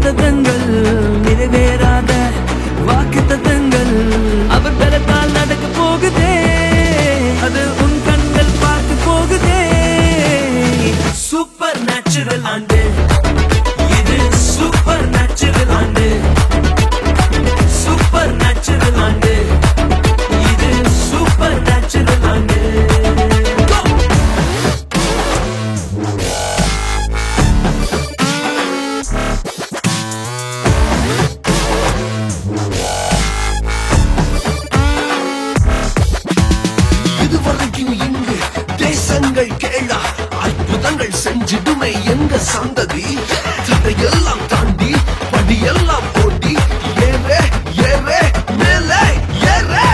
தத்தங்கள் நிறைவேறாத வாக்கு தத்தங்கள் அவர் பலத்தால் நடக்க போகுதே. அது உன் கண்கள் பார்க்க போகுதே. சூப்பர் நேச்சுரல் ஆண்டு. தேசங்கள் கேளா அற்புதங்கள் செஞ்சிடுமே எங்க சந்ததி? தடையெல்லாம் தாண்டி படியெல்லாம் ஓட்டி ஏறே ஏறே மேலே ஏறே.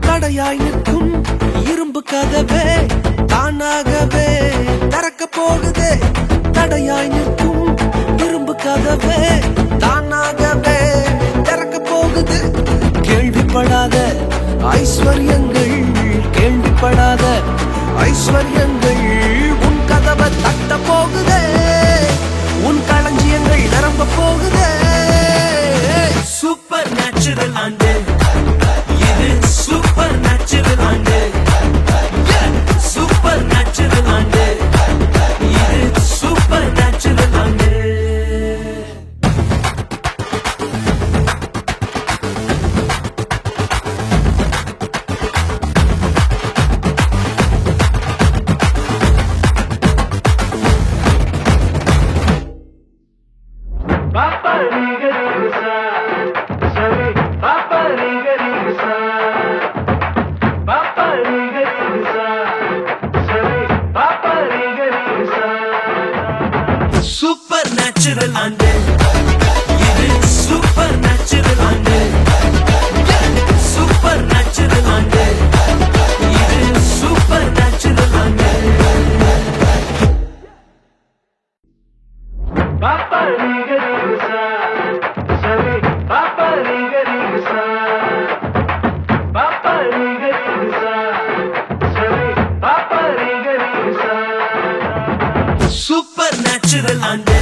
தடையாய் நிற்கும் இரும்பு கதவே தானாகவே திறக்க போகுதே. தடையாய் நிற்கும் இரும்பு கதவே தானாகவே திறக்க போகுது. கேள்விப்படாத ஐஸ்வர்யங்கள் ஐஸ்வர்யங்கள் ஆண்டு. இது சூப்பர் நேச்சுரல் ஆண்டு. சூப்பர் நேச்சுரல் ஆண்டு. இது சூப்பர் நேச்சுரல் ஆண்டு. பாப்பா நீங்க சரி பாப்பா நீங்க சூப்பர் நேச்சுரல் ஆண்டு.